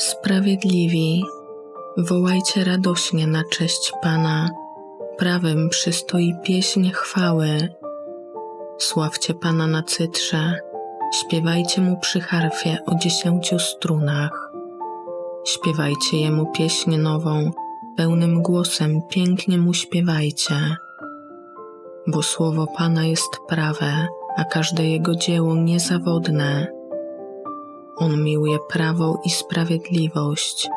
Sprawiedliwi, wołajcie radośnie na cześć Pana, prawem przystoi pieśń chwały. Sławcie Pana na cytrze, śpiewajcie Mu przy harfie o dziesięciu strunach. Śpiewajcie Jemu pieśń nową, pełnym głosem pięknie Mu śpiewajcie. Bo słowo Pana jest prawe, a każde Jego dzieło niezawodne. On miłuje prawo i sprawiedliwość.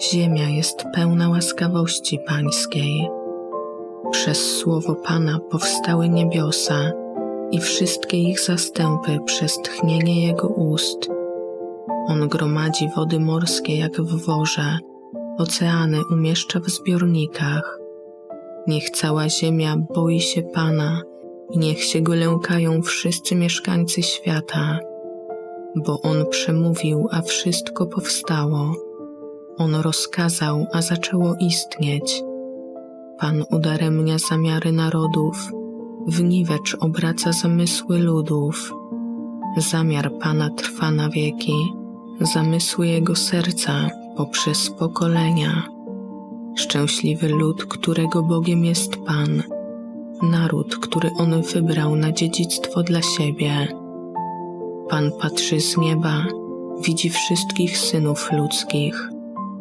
Ziemia jest pełna łaskawości Pańskiej. Przez słowo Pana powstały niebiosa i wszystkie ich zastępy przez tchnienie Jego ust. On gromadzi wody morskie jak w worze, oceany umieszcza w zbiornikach. Niech cała ziemia boi się Pana i niech się go lękają wszyscy mieszkańcy świata bo On przemówił, a wszystko powstało. On rozkazał, a zaczęło istnieć. Pan udaremnia zamiary narodów, w niwecz obraca zamysły ludów. Zamiar Pana trwa na wieki, zamysły Jego serca poprzez pokolenia. Szczęśliwy lud, którego Bogiem jest Pan, naród, który On wybrał na dziedzictwo dla siebie Pan patrzy z nieba, widzi wszystkich synów ludzkich,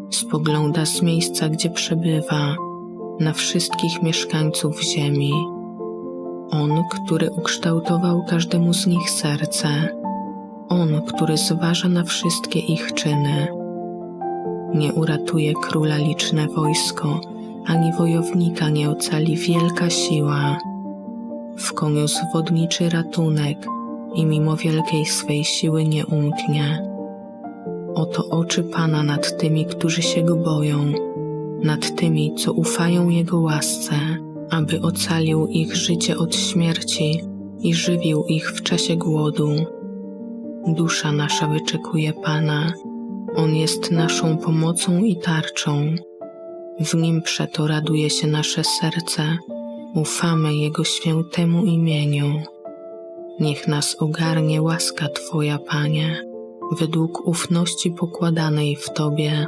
spogląda z miejsca, gdzie przebywa, na wszystkich mieszkańców ziemi. On, który ukształtował każdemu z nich serce, On, który zważa na wszystkie ich czyny. Nie uratuje króla liczne wojsko, ani wojownika nie ocali wielka siła. W koniu zwodniczy ratunek – i mimo wielkiej swej siły nie umknie. Oto oczy Pana nad tymi, którzy się Go boją, nad tymi, co ufają Jego łasce, aby ocalił ich życie od śmierci i żywił ich w czasie głodu. Dusza nasza wyczekuje Pana, On jest naszą pomocą i tarczą. W Nim przeto raduje się nasze serce, ufamy Jego świętemu imieniu. Niech nas ogarnie łaska Twoja, Panie, według ufności pokładanej w Tobie